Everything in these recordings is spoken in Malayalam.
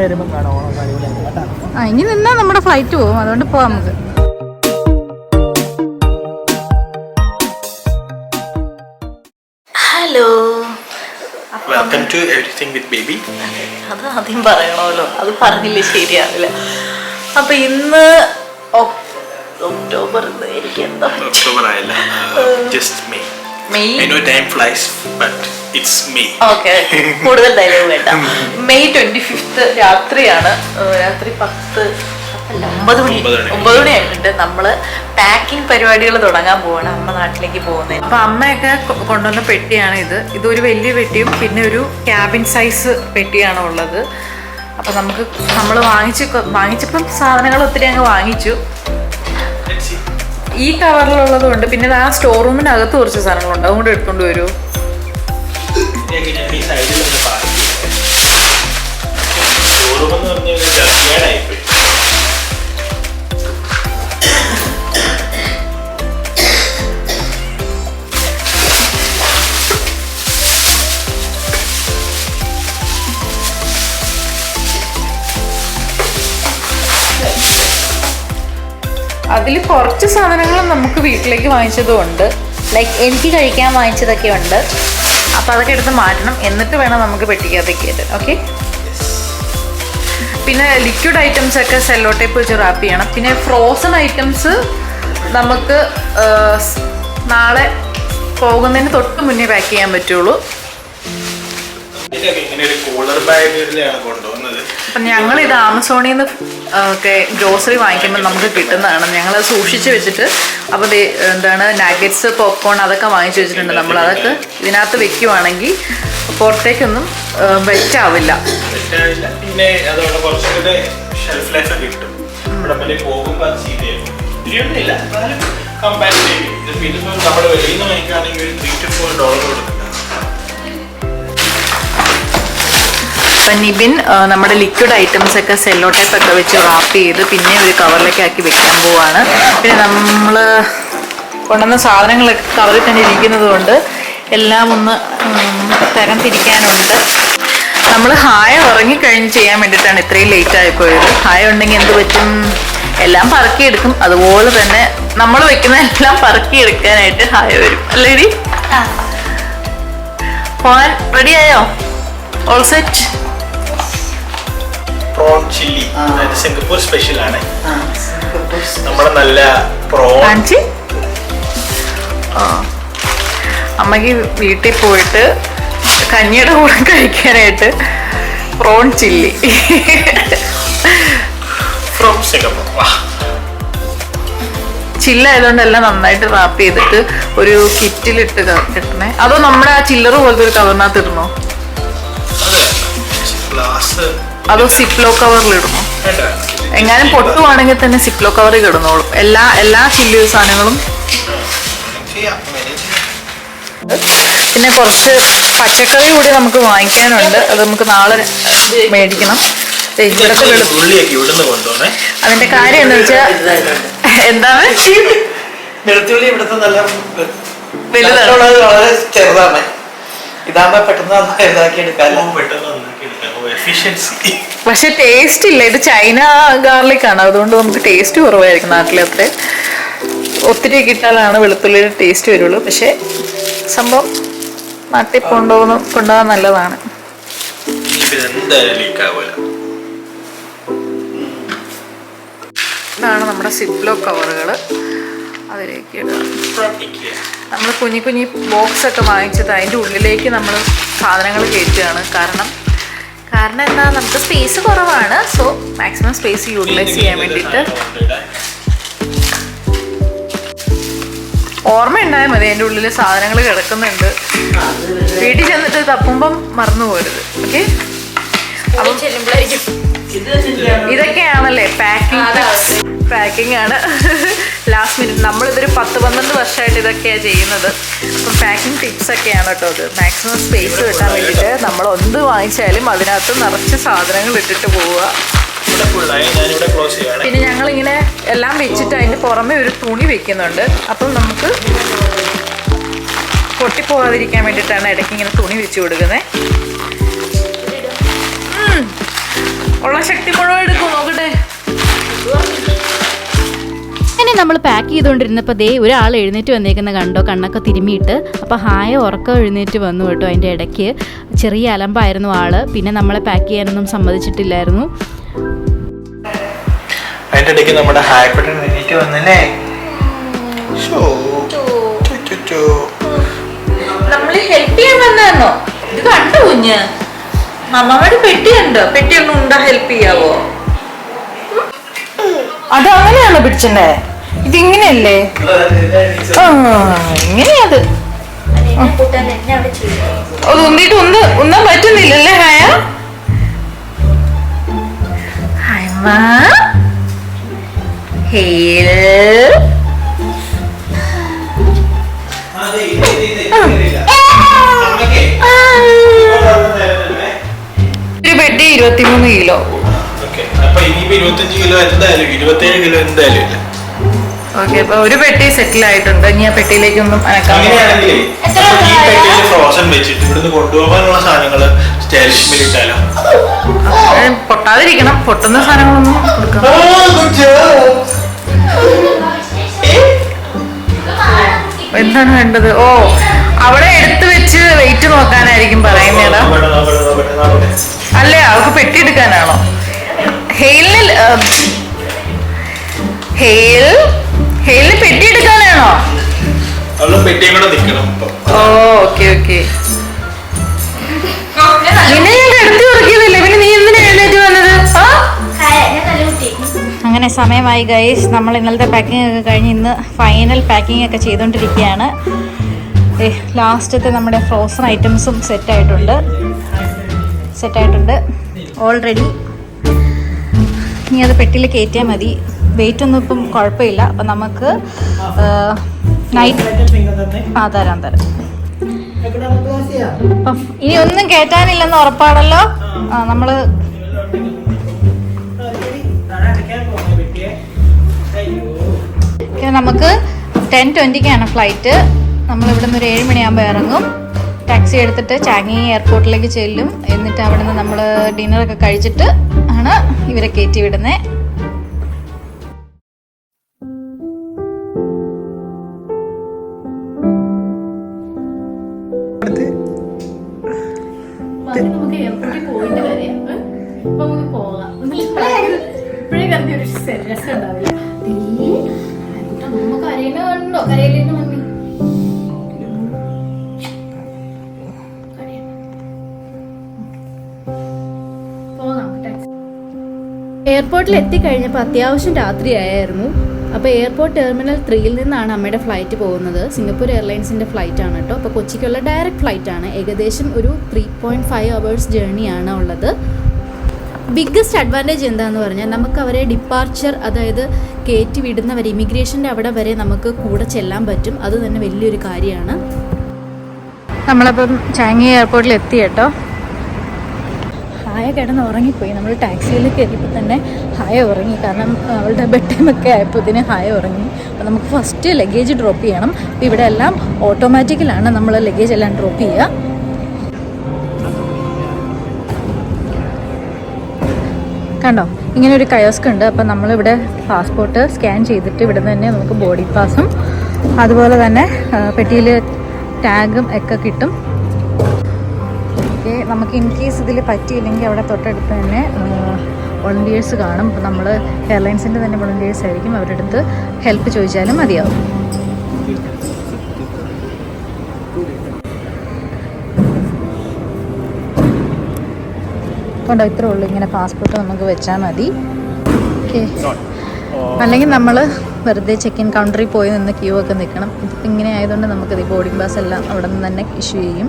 പിന്നെ വരുമ്പോൾ കാണാം ഓണം അടിപൊളിയായിട്ട്. കേട്ടാ? ആ ഇനി നിന്നാ നമ്മുടെ ഫ്ലൈറ്റ് പോകും. അതുകൊണ്ട് പോവാം നമുക്ക്. Hello welcome to everything with baby അത് ആദ്യം പറയണമല്ലോ. അത് പറഞ്ഞില്ലേ ശരിയാവില്ല. അപ്പൊ ഇന്ന് ഒക്ടോബർ എനിക്ക് എന്താ ഒക്ടോബർ ആയില്ല. Just May May I know time flies but it's May okay കൂടുതൽ ഡയലോഗ് വേണ്ട. മെയ് ട്വന്റി ഫിഫ്ത്ത് രാത്രിയാണ്. ഏഹ് രാത്രി പത്ത് അല്ല ഒമ്പത് മണി. ഒമ്പത് മണി. ഒമ്പത് മണി ആയിട്ടുണ്ട് നമ്മൾ പാക്കിംഗ് പരിപാടികൾ തുടങ്ങാൻ പോവാണ് അമ്മ നാട്ടിലേക്ക് പോകുന്നത് അപ്പൊ അമ്മയൊക്കെ കൊ- കൊണ്ടുവന്ന പെട്ടിയാണ് ഇത്. ഇതൊരു വലിയ പെട്ടിയും പിന്നെ ഒരു ക്യാബിൻ സൈസ് പെട്ടിയാണ് ഉള്ളത്. അപ്പൊ നമുക്ക് നമ്മൾ വാങ്ങിച്ച് കൊ- വാങ്ങിച്ചപ്പം സാധനങ്ങൾ ഒത്തിരി അങ്ങ് വാങ്ങിച്ചു. ഈ കവറിലുള്ളത് കൊണ്ട് പിന്നെ ആ സ്റ്റോർ റൂമിനകത്ത് കുറച്ച് സാധനങ്ങളുണ്ട്. അതുകൊണ്ട് എടുത്തോണ്ട് വരുമോ അതിൽ കുറച്ച് സാധനങ്ങൾ നമുക്ക് വീട്ടിലേക്ക് വാങ്ങിച്ചതും ഉണ്ട് ലൈക്ക് എനിക്ക് കഴിക്കാൻ വാങ്ങിച്ചതൊക്കെ ഉണ്ട് അപ്പോൾ അതൊക്കെ എടുത്ത് മാറ്റണം. എന്നിട്ട് വേണം നമുക്ക് പെട്ടിക്കകത്തേക്ക് കയറ്റാൻ. ഓക്കെ പിന്നെ ലിക്വിഡ് ഐറ്റംസ് ഒക്കെ സെല്ലോ ടേപ്പ് വെച്ച് റാപ്പ് ചെയ്യണം. പിന്നെ ഫ്രോസൺ ഐറ്റംസ് നമുക്ക് നാളെ പോകുന്നതിന് തൊട്ട് മുന്നേ പാക്ക് ചെയ്യാൻ പറ്റുള്ളൂ. ഒരു കൂളർ അപ്പം ഞങ്ങൾ ഇത് ആമസോണിൽ നിന്ന് ഒക്കെ ഗ്രോസറി വാങ്ങിക്കുമ്പോൾ നമുക്ക് കിട്ടുന്നതാണ്. ഞങ്ങൾ സൂക്ഷിച്ച് വെച്ചിട്ട് അപ്പോൾ എന്താണ് നാഗറ്റ്സ് പോപ്കോൺ അതൊക്കെ വാങ്ങിച്ചു വെച്ചിട്ടുണ്ട് നമ്മൾ. അതൊക്കെ ഇതിനകത്ത് വെക്കുവാണെങ്കിൽ പുറത്തേക്കൊന്നും വെറ്റാവില്ല പിന്നെ ഇവിടെ പിന്നെ നമ്മുടെ വെളിയിൽ നിന്ന് വാങ്ങിക്കുകയാണെങ്കിൽ ഒരു ത്രീ ടു ഫോർ ഡോളർ കൊടുക്കണം അപ്പം നിബിൻ നമ്മുടെ ലിക്വിഡ് ഐറ്റംസ് ഒക്കെ സെല്ലോ ടൈപ്പ് ഒക്കെ വെച്ച് റാപ്പ് ചെയ്ത് പിന്നെ ഒരു കവറിലേക്ക് ആക്കി വെക്കാൻ പോവാണ്. പിന്നെ നമ്മൾ കൊണ്ടുവന്ന സാധനങ്ങളൊക്കെ കവറിൽ തന്നെ ഇരിക്കുന്നത് കൊണ്ട് എല്ലാം ഒന്ന് തരം തിരിക്കാനുണ്ട്. നമ്മൾ ഹായ ഉറങ്ങിക്കഴിഞ്ഞ് ചെയ്യാൻ വേണ്ടിയിട്ടാണ് ഇത്രയും ലേറ്റ് ആയിപ്പോയത് ഹായ ഉണ്ടെങ്കിൽ എന്ത് പറ്റും? എല്ലാം പറക്കിയെടുക്കും അതുപോലെ തന്നെ നമ്മൾ വെക്കുന്ന എല്ലാം പറക്കിയെടുക്കാനായിട്ട് ഹായ വരും. അല്ലേ പോകാൻ റെഡിയായോ ഓൾ സെറ്റ് ചില്ലി അതായത് സിംഗപ്പൂർ സ്പെഷ്യൽ ആണ്. നമ്മുടെ നല്ല പ്രോൺ അമ്മയ്ക്ക് വീട്ടിൽ പോയിട്ട് കഞ്ഞിയുടെ കൂടെ കഴിക്കാനായിട്ട് പ്രോൺ ചില്ലി. ഫ്രോം സിംഗപ്പൂർ വാ. ചില്ലായതുകൊണ്ട് എല്ലാം നന്നായിട്ട് റാപ്പ് ചെയ്തിട്ട് ഒരു കിറ്റിലിട്ട് കിട്ടണേ. അതോ നമ്മുടെ ആ ചില്ലറ് പോലത്തെ ഒരു കവറിനകത്ത് ഇടണോ ഗ്ലാസ് അതോ സിപ്ലോ കവറിൽ ഇടണോ എങ്ങാനും പൊട്ടുവാണെങ്കിൽ തന്നെ സിപ്ലോ കവറിൽ കിടന്നോളും എല്ലാ എല്ലാ ചില്ലി സാധനങ്ങളും. പിന്നെ കുറച്ച് പച്ചക്കറി കൂടി നമുക്ക് വാങ്ങിക്കാനുണ്ട്. അത് നമുക്ക് നാളെ മേടിക്കണം. അതിന്റെ കാര്യം എന്ന് വെച്ചാൽ എന്താണ്? വെളുത്തുള്ളി ഇവിടുത്തെ നല്ല വലുതാണ്. ചെറുതാണ്. ഇതാകുമ്പോ പെട്ടെന്ന് ഇതാക്കി എടുക്കാമല്ലോ പെട്ടെന്ന് എഫിഷ്യൻസി പക്ഷെ ടേസ്റ്റ് ഇല്ല. ഇത് ചൈന ഗാർലിക് ആണ് അതുകൊണ്ട് നമുക്ക് ടേസ്റ്റ് കുറവായിരിക്കും നാട്ടിലത്തെ ഒത്തിരി കിട്ടാനാണ് വെളുത്തുള്ളിയുടെ ടേസ്റ്റ് വരുള്ളൂ. പക്ഷെ സംഭവം നാട്ടിൽ കൊണ്ടുപോകുന്ന കൊണ്ടുപോകാൻ നല്ലതാണ്. ഇതാണ് നമ്മുടെ സിപ്ലോ കവറുകൾ അതിലേക്ക് ഇടുക. നമ്മൾ കുഞ്ഞി കുഞ്ഞി ബോക്സ് ഒക്കെ വാങ്ങിച്ചത് അതിന്റെ ഉള്ളിലേക്ക് നമ്മൾ സാധനങ്ങൾ കയറ്റുകയാണ്. കാരണം കാരണം എന്താ നമുക്ക് സ്പേസ് കുറവാണ്. സോ മാക്സിമം സ്പേസ് യൂട്ടിലൈസ് ചെയ്യാൻ വേണ്ടിയിട്ട്. ഓർമ്മ ഉണ്ടായാൽ മതി എന്റെ ഉള്ളിൽ സാധനങ്ങൾ കിടക്കുന്നുണ്ട്. വീട്ടിൽ ചെന്നിട്ട് തപ്പുമ്പം മറന്നു പോരുത്. ഓക്കെ അപ്പം ഇതൊക്കെയാണല്ലേ പാക്കിംഗ് പാക്കിംഗ് ആണ്. ലാസ്റ്റ് മിനിറ്റ് നമ്മളിതൊരു പത്ത് പന്ത്രണ്ട് വർഷമായിട്ട് ഇതൊക്കെയാണ് ചെയ്യുന്നത്. അപ്പം പാക്കിംഗ് ടിപ്സ് ഒക്കെയാണ് കേട്ടോ അത് മാക്സിമം സ്പേസ് കിട്ടാൻ വേണ്ടിയിട്ട് നമ്മൾ എന്ത് വാങ്ങിച്ചാലും അതിനകത്ത് നിറച്ച് സാധനങ്ങൾ ഇട്ടിട്ട് പോവുക. പിന്നെ ഞങ്ങളിങ്ങനെ എല്ലാം വെച്ചിട്ട് അതിന്റെ പുറമെ ഒരു തുണി വെക്കുന്നുണ്ട്. അപ്പം നമുക്ക് പൊട്ടിപ്പോവാതിരിക്കാൻ വേണ്ടിയിട്ടാണ് ഇടയ്ക്ക് ഇങ്ങനെ തുണി വെച്ച് കൊടുക്കുന്നത് ഉള്ള ശക്തി മുഴുവൻ എടുക്കും നോക്കട്ടെ. അങ്ങനെ നമ്മൾ പാക്ക് ചെയ്തുകൊണ്ടിരുന്നപ്പോൾ ദേ ഒരാൾ എഴുന്നേറ്റ് വന്നേക്കുന്ന കണ്ടോ? കണ്ണൊക്കെ തിരുമിയിട്ട് അപ്പോൾ ഹായ ഉറക്കം എഴുന്നേറ്റ് വന്നു കേട്ടോ അതിന്റെ ഇടയ്ക്ക്. ചെറിയ അലമ്പായിരുന്നു ആൾ. പിന്നെ നമ്മളെ പാക്ക് ചെയ്യാനൊന്നും സമ്മതിച്ചിട്ടില്ലായിരുന്നു. അതിന്റെ ഇടയ്ക്ക് നമ്മുടെ ബട്ടൺ എണീറ്റ് വന്നല്ലേ? ഷോ നമ്മൾ ഹെൽപ്പ് ചെയ്യാൻ വന്നോ ഇത് കണ്ടു കുഞ്ഞ്? അമ്മമ്മയുടെ പെട്ടി ഉണ്ടോ പെട്ടി ഒന്നും ഉണ്ടോ ഹെൽപ്പ് ചെയ്യാവോ? അത് അങ്ങനെയാണോ പിടിച്ചണ്ടേ? ഇതിങ്ങനെയല്ലേ? ഇങ്ങനെയത്. ഉന്തിട്ട് ഒന്ന് ഒന്നാൻ പറ്റുന്നില്ലല്ലേ ഹായ? ഒരു ബെഡ് ഇരുപത്തിമൂന്ന് കിലോ. ഇരുപത്തിയഞ്ച് കിലോ എന്തായാലും ഇരുപത്തേഴ് കിലോ എന്തായാലും ഇല്ല. ഓക്കെ അപ്പൊ ഒരു പെട്ടി സെറ്റിൽ ആയിട്ടുണ്ട്. ഇനി ആ പെട്ടിയിലേക്കൊന്നും അനക്കാം അങ്ങനെയാണെങ്കിലേ അപ്പൊ ഈ പെട്ടിയിൽ ഫ്രോസൺ വെച്ചിട്ട് ഇവിടുന്ന് കൊണ്ടുപോകാനുള്ള സാധനങ്ങൾ സ്റ്റേഷനിൽ ഇട്ടാലോ? പൊട്ടാതിരിക്കണം. പൊട്ടുന്ന സാധനങ്ങളൊന്നും കൊടുക്കാം. എന്താണ് വേണ്ടത്? ഓ അവിടെ എടുത്തു വെച്ച് വെയിറ്റ് നോക്കാനായിരിക്കും പറയുന്നേടാ അല്ലേ അവൾക്ക് പെട്ടി എടുക്കാനാണോ? ഹെയിലിൽ ഹെയിൽ ഹെയിലിന് പെട്ടി എടുക്കാനാണോ? ഓ ഓക്കെ ഓക്കെ. നിന്നെ ഞാൻ എടുത്തു തുറക്കിയതല്ലേ പിന്നെ നീ എന്തിനാ എഴുന്നേറ്റ് വന്നത്? ആ? അങ്ങനെ സമയമായി ഗൈസ് നമ്മൾ ഇന്നലത്തെ പാക്കിംഗ് ഒക്കെ കഴിഞ്ഞ് ഇന്ന് ഫൈനൽ പാക്കിംഗ് ഒക്കെ ചെയ്തുകൊണ്ടിരിക്കുകയാണ് ലാസ്റ്റത്തെ നമ്മുടെ ഫ്രോസൺ ഐറ്റംസും സെറ്റായിട്ടുണ്ട് സെറ്റായിട്ടുണ്ട് ഓൾറെഡി ഇനി അത് പെട്ടിയിൽ കയറ്റിയാൽ മതി. വെയിറ്റ് ഒന്നും ഇപ്പം കുഴപ്പമില്ല. അപ്പം നമുക്ക് നൈറ്റ് ആ തരാം തരാം. ഇനി ഒന്നും കേറ്റാനില്ലെന്ന് ഉറപ്പാണല്ലോ? ആ നമ്മൾ നമുക്ക് ടെൻ ട്വന്റിക്കാണ് ഫ്ലൈറ്റ് നമ്മൾ ഇവിടെ നിന്ന് ഒരു ഏഴ് മണിയാകുമ്പോൾ ഇറങ്ങും. ടാക്സി എടുത്തിട്ട് ചാങ്ങി എയർപോർട്ടിലേക്ക് ചെല്ലും. എന്നിട്ട് അവിടെ നിന്ന് നമ്മൾ ഡിന്നറൊക്കെ കഴിച്ചിട്ട് ആണ് ഇവരെ കയറ്റി വിടുന്നത് നമുക്ക് എയർപോർട്ടിൽ പോയിട്ട് വരാം അപ്പൊ നമുക്ക് പോകാം. ഇപ്പോഴേ ഒരു രസം ഉണ്ടാവില്ല. നമുക്ക് മമ്മി എയർപോർട്ടിൽ എത്തിക്കഴിഞ്ഞപ്പോൾ അത്യാവശ്യം രാത്രിയായിരുന്നു അപ്പോൾ എയർപോർട്ട് ടെർമിനൽ ത്രീയിൽ നിന്നാണ് അമ്മയുടെ ഫ്ലൈറ്റ് പോകുന്നത്. സിംഗപ്പൂർ എയർലൈൻസിന്റെ ഫ്ലൈറ്റ് ആണ് കേട്ടോ. അപ്പോൾ കൊച്ചിക്കുള്ള ഡയറക്റ്റ് ഫ്ലൈറ്റ് ആണ് ഏകദേശം ഒരു ത്രീ പോയിന്റ് ഫൈവ് അവേഴ്സ് ജേർണിയാണ് ഉള്ളത്. ബിഗ്ഗസ്റ്റ് അഡ്വാന്റേജ് എന്താന്ന് പറഞ്ഞാൽ നമുക്ക് അവരെ ഡിപ്പാർച്ചർ അതായത് കയറ്റി വിടുന്നവരെ ഇമിഗ്രേഷന്റെ അവിടെ വരെ നമുക്ക് കൂടെ ചെല്ലാൻ പറ്റും. അത് തന്നെ വലിയൊരു കാര്യമാണ്. നമ്മളപ്പം ചാങ്ങി എയർപോർട്ടിൽ എത്തി കേട്ടോ. ഹായ കിടന്ന് ഉറങ്ങിപ്പോയി. നമ്മൾ ടാക്സിയിൽ കയറിയപ്പോൾ തന്നെ ഹായ ഉറങ്ങി കാരണം അവളുടെ ബെഡ് ടൈമൊക്കെ ആയപ്പോൾ ഇതിന് ഹായ ഉറങ്ങി അപ്പോൾ നമുക്ക് ഫസ്റ്റ് ലഗേജ് ഡ്രോപ്പ് ചെയ്യണം. അപ്പോൾ ഇവിടെ എല്ലാം ഓട്ടോമാറ്റിക്കലാണ് നമ്മൾ ലഗേജ് എല്ലാം ഡ്രോപ്പ് ചെയ്യുക കണ്ടോ? ഇങ്ങനെ ഒരു കയോസ്ക് ഉണ്ട്. അപ്പം നമ്മളിവിടെ പാസ്പോർട്ട് സ്കാൻ ചെയ്തിട്ട് ഇവിടെ തന്നെ നമുക്ക് ബോഡി പാസും അതുപോലെ തന്നെ പെട്ടിയിൽ ടാഗും ഒക്കെ കിട്ടും. നമുക്ക് ഇൻ കേസ് ഇതിൽ പറ്റിയില്ലെങ്കിൽ അവിടെ തൊട്ടടുത്ത് തന്നെ വോളണ്ടിയേഴ്സ് കാണും. അപ്പോൾ നമ്മൾ എയർലൈൻസിന്റെ തന്നെ വോളണ്ടിയേഴ്സ് ആയിരിക്കും. അവരുടെ അടുത്ത് ഹെൽപ്പ് ചോദിച്ചാലും മതിയാവും. കൊണ്ടോ ഇത്രേ ഉള്ളൂ. ഇങ്ങനെ പാസ്പോർട്ട് നമുക്ക് വെച്ചാൽ മതി. ഓക്കെ അല്ലെങ്കിൽ നമ്മൾ വെറുതെ ചെക്ക് ഇൻ കൗണ്ടറിൽ പോയി നിന്ന് ക്യൂ ഒക്കെ നിൽക്കണം. ഇതിപ്പോൾ ഇങ്ങനെ ആയതുകൊണ്ട് നമുക്കത് ബോർഡിംഗ് പാസ് എല്ലാം അവിടെ നിന്ന് തന്നെ ഇഷ്യൂ ചെയ്യും.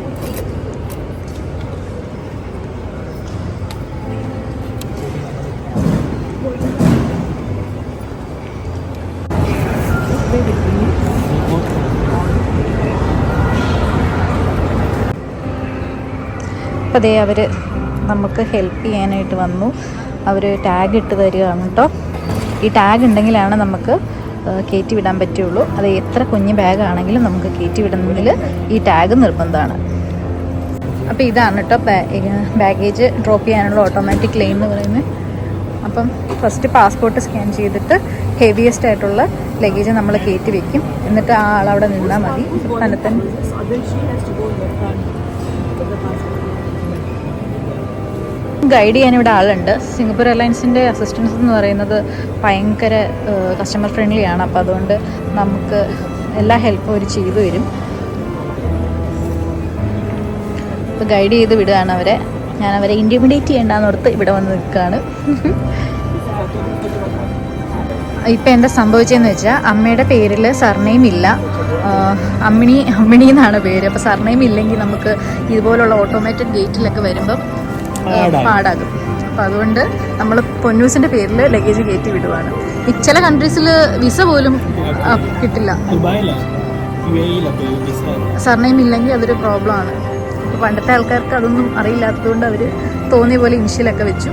അപ്പോൾ ദേ അവർ നമുക്ക് ഹെൽപ്പ് ചെയ്യാനായിട്ട് വന്നു. അവർ ടാഗ് ഇട്ട് തരികയാണ് കേട്ടോ ഈ ടാഗ് ഉണ്ടെങ്കിലാണ് നമുക്ക് കയറ്റി വിടാൻ പറ്റുള്ളൂ. അത് എത്ര കുഞ്ഞ് ബാഗാണെങ്കിലും നമുക്ക് കയറ്റി വിടുന്നതിൽ ഈ ടാഗ് നിർബന്ധമാണ്. അപ്പോൾ ഇതാണ് കേട്ടോ ബാഗേജ് ഡ്രോപ്പ് ചെയ്യാനുള്ള ഓട്ടോമാറ്റിക് ലൈൻ എന്ന് പറയുന്നത്. അപ്പം ഫസ്റ്റ് പാസ്പോർട്ട് സ്കാൻ ചെയ്തിട്ട് ഹെവിയസ്റ്റ് ആയിട്ടുള്ള ലഗേജ് നമ്മൾ കയറ്റി വെക്കും. എന്നിട്ട് ആ ആളവിടെ നിന്നാൽ മതി. തനത്തൻ ഗൈഡ് ചെയ്യാൻ ഇവിടെ ആളുണ്ട്. സിംഗപ്പൂർ എയർലൈൻസിന്റെ അസിസ്റ്റൻസ് എന്ന് പറയുന്നത് ഭയങ്കര കസ്റ്റമർ ഫ്രണ്ട്ലി ആണ്. അപ്പോൾ അതുകൊണ്ട് നമുക്ക് എല്ലാ ഹെൽപ്പും അവർ ചെയ്തു തരും. അപ്പോൾ ഗൈഡ് ചെയ്ത് വിടുകയാണ് അവരെ. ഞാൻ അവരെ ഇന്റിമിഡേറ്റ് ചെയ്യേണ്ടെന്ന് ഓർത്ത് ഇവിടെ വന്ന് നിൽക്കുകയാണ്. ഇപ്പം എന്താ സംഭവിച്ചതെന്ന് വെച്ചാൽ അമ്മയുടെ പേരിൽ സർനെയിം ഇല്ല. അമ്മിണി അമ്മിണി എന്നാണ് പേര്. അപ്പോൾ സർനെയിം ഇല്ലെങ്കിൽ നമുക്ക് ഇതുപോലുള്ള ഓട്ടോമാറ്റിക് ഗേറ്റിലൊക്കെ വരുമ്പം പാടാകും. അപ്പോൾ അതുകൊണ്ട് നമ്മൾ പൊന്നൂസിന്റെ പേരിൽ ലഗേജ് കയറ്റി വിടുവാണ്. ചില കൺട്രീസിൽ വിസ പോലും കിട്ടില്ല. സർനെയിം ഇല്ലെങ്കിൽ അതൊരു പ്രോബ്ലം ആണ്. അപ്പോൾ പണ്ടത്തെ ആൾക്കാർക്ക് അതൊന്നും അറിയില്ലാത്തതുകൊണ്ട് അവർ തോന്നിയ പോലെ ഇൻഷ്യലൊക്കെ വെച്ചു.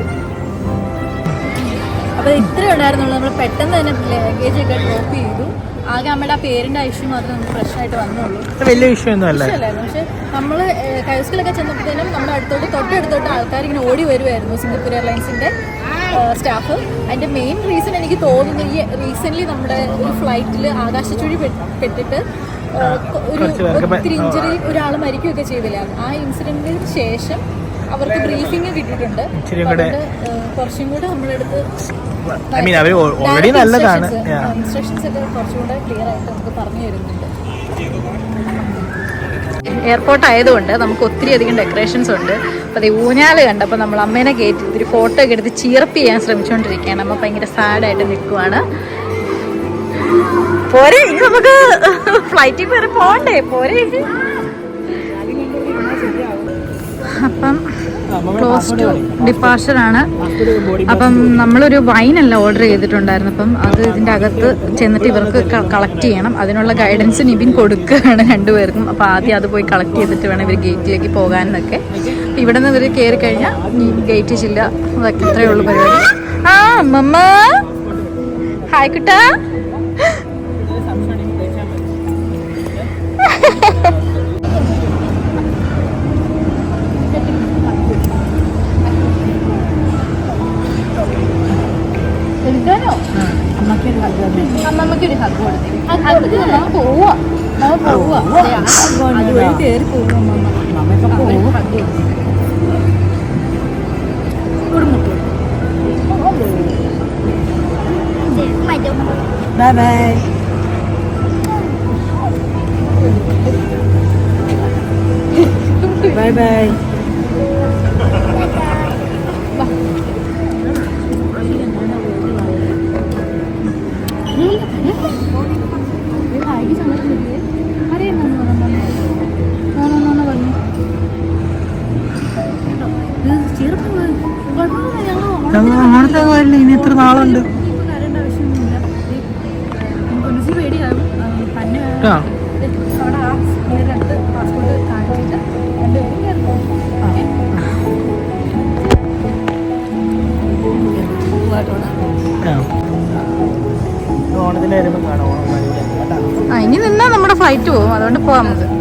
അപ്പോൾ ഇത്രയും ഉണ്ടായിരുന്നുള്ളൂ നമ്മൾ പെട്ടെന്ന് തന്നെ ലഗേജ് ഒക്കെ ഡ്രോപ്പ് ചെയ്തു. ആകെ അമ്മയുടെ ആ പേരിന്റെ ഇഷ്യൂ മാത്രമേ നമുക്ക് പ്രശ്നമായിട്ട് വന്നുള്ളൂ. വലിയ ഇഷ്യൂ അല്ല. അല്ലായിരുന്നു പക്ഷെ നമ്മൾ കൈസ്കിലൊക്കെ ചെന്നപ്പോഴത്തേനും നമ്മുടെ അടുത്തോട്ട് തൊട്ടടുത്തോട്ട് ആൾക്കാർ ഇങ്ങനെ ഓടി വരുമായിരുന്നു സിംഗപ്പൂർ എയർലൈൻസിന്റെ സ്റ്റാഫ്. അതിന്റെ മെയിൻ റീസൺ എനിക്ക് തോന്നുന്നു ഈ റീസെന്റ് നമ്മുടെ ഒരു ഫ്ലൈറ്റിൽ ആകാശച്ചുഴി പെട്ടിട്ട് ഒരു ഒത്തിരി ഇഞ്ചറി ഒരാൾ മരിക്കുകയൊക്കെ ചെയ്തില്ല? ആ ഇൻസിഡന്റിന് ശേഷം അവർക്ക് ബ്രീഫിംഗ് കിട്ടിയിട്ടുണ്ട്. കുറച്ചും കൂടെ നമ്മുടെ അടുത്ത് ഐ മീൻ അവർ ഓൾറെഡി നല്ലതാണ്. ഇൻസ്ട്രക്ഷൻസ് ഒക്കെ കുറച്ചും ക്ലിയർ ആയിട്ട് നമുക്ക് പറഞ്ഞു തരുന്നുണ്ട്. എയർപോർട്ട് ആയതുകൊണ്ട് നമുക്ക് ഒത്തിരി അധികം ഡെക്കറേഷൻസ് ഉണ്ട്. അപ്പോൾ അത് ഊഞ്ഞാൽ കണ്ടപ്പോൾ നമ്മൾ അമ്മേനെ കയറ്റി ഒരു ഫോട്ടോ ഒക്കെ എടുത്ത് ചീറപ്പ് ചെയ്യാൻ ശ്രമിച്ചുകൊണ്ടിരിക്കുകയാണ് അമ്മ ഭയങ്കര സാഡായിട്ട് നിൽക്കുവാണ്. പോരെ ഇനി നമുക്ക് ഫ്ലൈറ്റിൽ കയറി പോകണ്ടേ പോരെ. അപ്പം ക്ലോസ് ടു ഡിപ്പാർച്ചർ ആണ്. അപ്പം നമ്മളൊരു വൈനല്ല ഓർഡർ ചെയ്തിട്ടുണ്ടായിരുന്നു അപ്പം അത് ഇതിന്റെ അകത്ത് ചെന്നിട്ട് ഇവർക്ക് കളക്ട് ചെയ്യണം. അതിനുള്ള ഗൈഡൻസ് നിബിൻ കൊടുക്കുകയാണ് രണ്ടുപേർക്കും. അപ്പോൾ ആദ്യം അത് പോയി കളക്ട് ചെയ്തിട്ട് വേണം ഇവർ ഗേറ്റിലേക്ക് അപ്പം ഇവിടെ നിന്ന് ഇവർ കയറി കഴിഞ്ഞാൽ ഗേറ്റ് ചില്ല അതൊക്കെ ഇത്രയേ ഉള്ളൂ പരിപാടി. ആ അമ്മമ്മ. ഹായ് കുട്ടാ. അമ്മമ്മക്ക് ഒരു ഹഗ് കൊടുത്തേ ഹഗ് നമ്മ പോവാ നമ്മ പോവാ അതുവഴി കയറി പോവാ അമ്മമ്മ ഹഗ് കൊടുത്തേ ബൈ ബൈ ബൈ ഓണത്തെ കാര്യമില്ല ഇനി എത്ര നാളുണ്ട്. ആ. ഇനി നിന്നാ നമ്മുടെ ഫ്ലൈറ്റ് പോകും. അതുകൊണ്ട് പോവാം നമുക്ക്.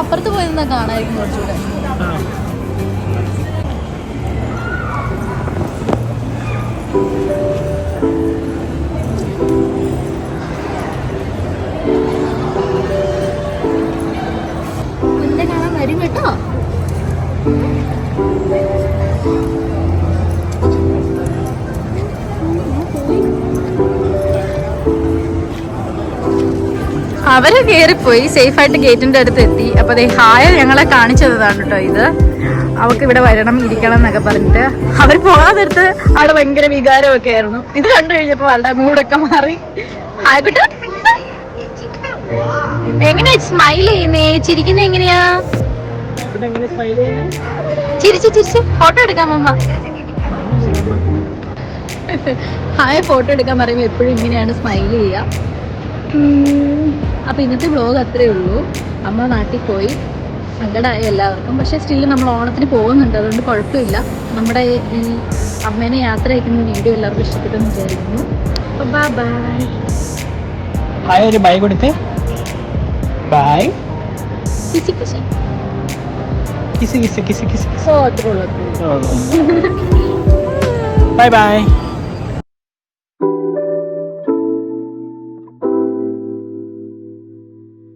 അപ്പുറത്ത് പോയി നിന്നാ കാണായിരിക്കും കുറച്ചുകൂടെ. കാണാൻ വരും കേട്ടോ. അവർ കയറിപ്പോയി സേഫായിട്ട് ഗേറ്റിന്റെ അടുത്ത് എത്തി അപ്പൊ ദേ ഹായ ഞങ്ങളെ കാണിച്ചതാണ് കേട്ടോ ഇത്. അവക്ക് ഇവിടെ വരണം ഇരിക്കണം എന്നൊക്കെ പറഞ്ഞിട്ട് അവർ പോകാതെടുത്ത് അവിടെ ഭയങ്കര വികാരമൊക്കെ ആയിരുന്നു. ഇത് കണ്ടു കഴിഞ്ഞപ്പോ ആളുടെ മൂടൊക്കെ മാറി. ആയിക്കോട്ടെ എങ്ങനെ സ്മൈൽ ചെയ്യുന്നേ? ചിരിക്കുന്ന എങ്ങനെയാ? ചിരിച്ച് ചിരിച്ച്. ഫോട്ടോ എടുക്കാം അമ്മ ഹായ് ഫോട്ടോ എടുക്കാൻ പറയുമ്പോ എപ്പോഴും ഇങ്ങനെയാണ് സ്മൈൽ ചെയ്യുക. ഉം, അപ്പൊ ഇന്നത്തെ വ്ലോഗ് അത്രേ ഉള്ളൂ. അമ്മ നാട്ടിൽ പോയി. സങ്കടമായി എല്ലാവർക്കും. പക്ഷേ സ്റ്റിൽ നമ്മൾ ഓണത്തിന് പോകുന്നുണ്ട്. അതുകൊണ്ട് കുഴപ്പമില്ല. നമ്മുടെ ഈ അമ്മേനെ യാത്ര അയക്കുന്ന വീഡിയോ എല്ലാവർക്കും ഇഷ്ടപ്പെട്ടെന്ന് വിചാരിക്കുന്നു. അപ്പോൾ ബൈ ബൈ ഹായ് ഒരു ബൈ കൊടുത്തേ. ബൈ കിസി കിസി. Kiss kiss kiss kiss. ഓ അത്രേ ഉള്ളൂ ബൈ ബൈ